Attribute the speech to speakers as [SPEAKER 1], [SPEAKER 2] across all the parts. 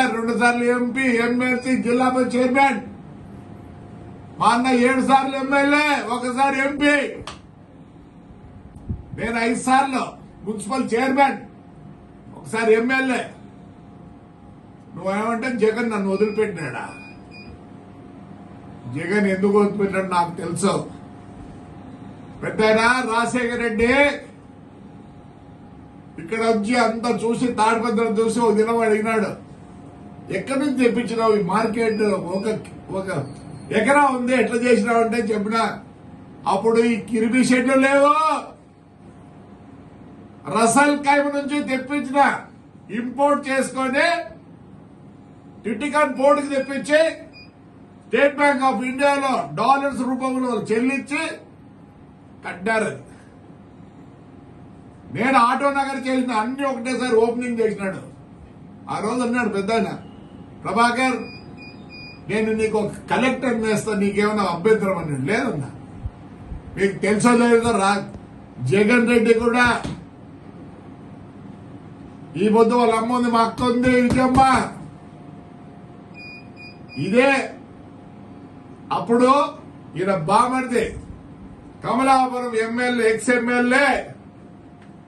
[SPEAKER 1] గారు రెండు సార్లు ఎంపీ ఎమ్మెల్సీ జిల్లా చైర్మన్. మా అన్న ఏడు సార్లు ఎమ్మెల్యే ఒకసారి ఎంపీ. నేను ఐదు సార్లు మున్సిపల్ చైర్మన్ ఒకసారి ఎమ్మెల్యే. నువ్వేమంటే జగన్ నన్ను వదిలిపెట్టినాడా? జగన్ ఎందుకు వదిలిపెట్టాడు నాకు తెలుసు. పెద్దయినా రాజశేఖర రెడ్డి ఇక్కడ వచ్చి అంతా చూసి తాడిపత్రం చూసి ఒక దినం అడిగినాడు. ఎక్కడి నుంచి తెప్పించినావు? ఈ మార్కెట్ ఒక ఒక ఎకరా ఉంది ఎట్లా చేసినావు అంటే చెప్పిన అప్పుడు ఈ కిరిబి షెడ్లు లేవు. రసల్ కైమ నుంచి తెప్పించిన ఇంపోర్ట్ చేసుకొని టిటికాన్ బోర్డుకి తెప్పించి స్టేట్ బ్యాంక్ ఆఫ్ ఇండియాలో డాలర్స్ రూపంలో చెల్లించి కట్టారు. నేను ఆటో నగర్ చేసిన అన్ని ఒకటేసారి ఓపెనింగ్ చేసినాడు. ఆ రోజు అన్నాడు పెద్ద ప్రభాకర్ నేను నీకు ఒక కలెక్టర్ వేస్తా నీకేమైనా అభ్యంతరం అని లేదన్నా. మీకు తెలుసో లేదో రా జగన్ రెడ్డి కూడా. ఈ పొద్దు వాళ్ళ అమ్మ ఉంది మా అక్క ఉంది విజయమ్మ ఇదే. అప్పుడు ఈయన బామర్ది Kamalapuram MLA ex MLA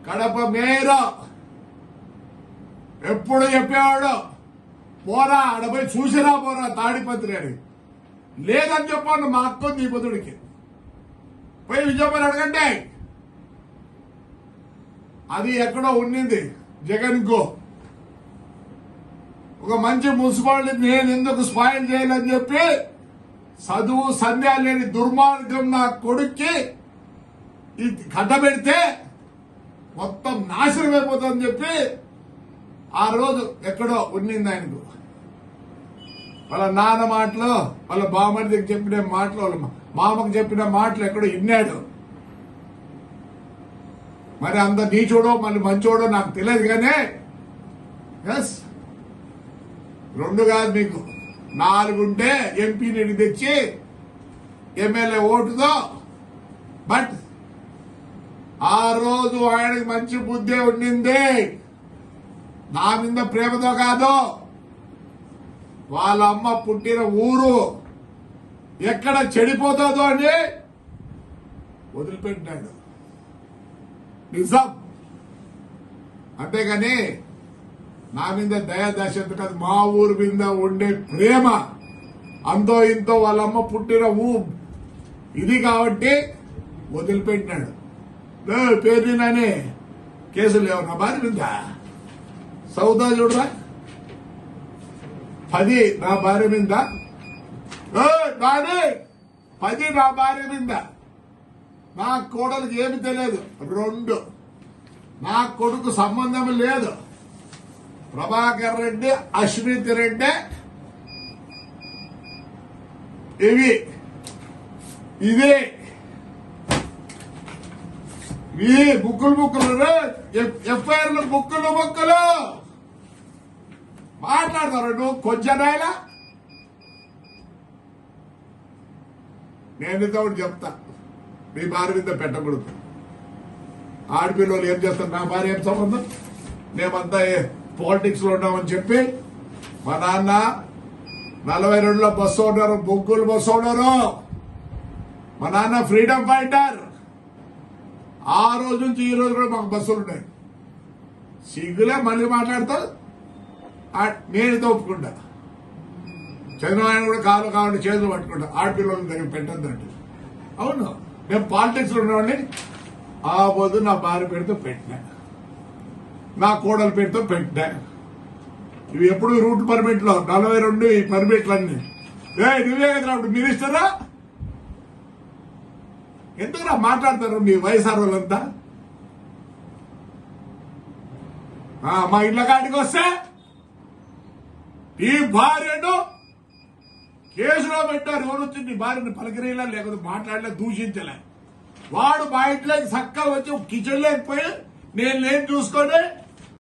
[SPEAKER 1] Kadapa mayor. ఎప్పుడు చెప్పేవాడు? పోరా ఆడపోయి చూసిరా పోరా తాడిపత్రి అని. లేదని చెప్పండి మా అక్క నీ బుధుడికి. పోయి విజయమ్మని అడగండి. అది ఎక్కడో ఉండింది జగన్ గో. ఒక మంచి మున్సిపాలిటీ నేను ఎందుకు స్పాయిల్ చేయాలని చెప్పి చదువు సంధ్య లేని దుర్మార్గం నా కొడుక్కి ఇది కట్టబెడితే మొత్తం నాశనం అయిపోతుందని చెప్పి ఆ రోజు ఎక్కడో ఉండింది ఆయనకు. వాళ్ళ నాన్న మాటలు వాళ్ళ బామ్మడికి చెప్పిన మాటలు వాళ్ళ మామకు చెప్పిన మాటలు ఎక్కడో విన్నాడు మరి అంత నీచోడో మళ్ళీ మంచోడో నాకు తెలియదు కానీ ఎస్ రెండు కాదు మీకు. నాలుగుంటే ఎంపీని తెచ్చి ఎమ్మెల్యే ఓటుతో బట్ ఆ రోజు ఆయనకి మంచి బుద్ధి ఉండింది. నా మీద ప్రేమతో కాదు. వాళ్ళ అమ్మ పుట్టిన ఊరు ఎక్కడ చెడిపోతుందో అని వదిలిపెట్టాడు నిజం. అంతేగాని నా మీద దయా కాదు? మా ఊరు మీద ఉండే ప్రేమ అంతో ఇంతో వాళ్ళమ్మ పుట్టిన ఊ ఇది కాబట్టి వదిలిపెట్టినాడు. పేరు నేననే కేసులు లేవు నా భార్య సౌదా చూడరా? పది నా భార్య మీద. పది నా భార్య మీద. నా కోడలికి ఏమి తెలియదు. రెండు. నా కొడుకు సంబంధం లేదు. ప్రభాకర్ రెడ్డి అశ్విత్ రెడ్డి. ఇవి. ఇది. ఈ బుక్కులు బుక్కులు ఎఫ్ఐఆర్లు బుక్కులు బుక్కులు మాట్లాడతారు నువ్వు కొంచెం నేను ఒకటి చెప్తా. మీ భార్య మీద పెట్టకూడదు. ఆడపిల్లలు ఏం చేస్తారు? నా భార్య ఏం సంబంధం? మేమంతా పాలిటిక్స్లో ఉన్నామని చెప్పి మా నాన్న నలభై రెండులో బస్సు ఉన్నారు బొగ్గులు బస్సు ఉన్నారు మా నాన్న ఫ్రీడమ్ ఫైటర్ ఆ రోజు నుంచి ఈ రోజు కూడా మాకు బస్సులు ఉన్నాయి. సిగ్గులే మళ్ళీ మాట్లాడతారు నేను తోపుకుంటా చంద్రబాబు కూడా కాలు కావాలంటే చేతులు పట్టుకుంటా. ఆడపిల్లల దగ్గర పెట్టద్దంటే. అవును నేను పాలిటిక్స్లో ఉన్నవాడిని ఆ వద్దు నా భార్య పేరుతో పెట్టినా. నా కోడల పేరుతో పెట్టినా. ఇవి ఎప్పుడు రూట్ పర్మిట్లో నలభై రెండు ఈ పర్మిట్లు అన్ని ఏ నువ్వే కదా అప్పుడు మినిస్టరా? ఎందుకురా మాట్లాడతారు మీ వైఎస్ఆర్ వాళ్ళంతా? మా ఇళ్ళ కాడికి వస్తే ఈ భార్యను కేసులో పెట్టారు. ఎవరు వచ్చి నీ భార్యను పలకరేలా లేకపోతే మాట్లాడలే దూషించలే. వాడు మా ఇంట్లోకి చక్కగా వచ్చి కిచెన్ లేకపోయి నేను నేను చూసుకొని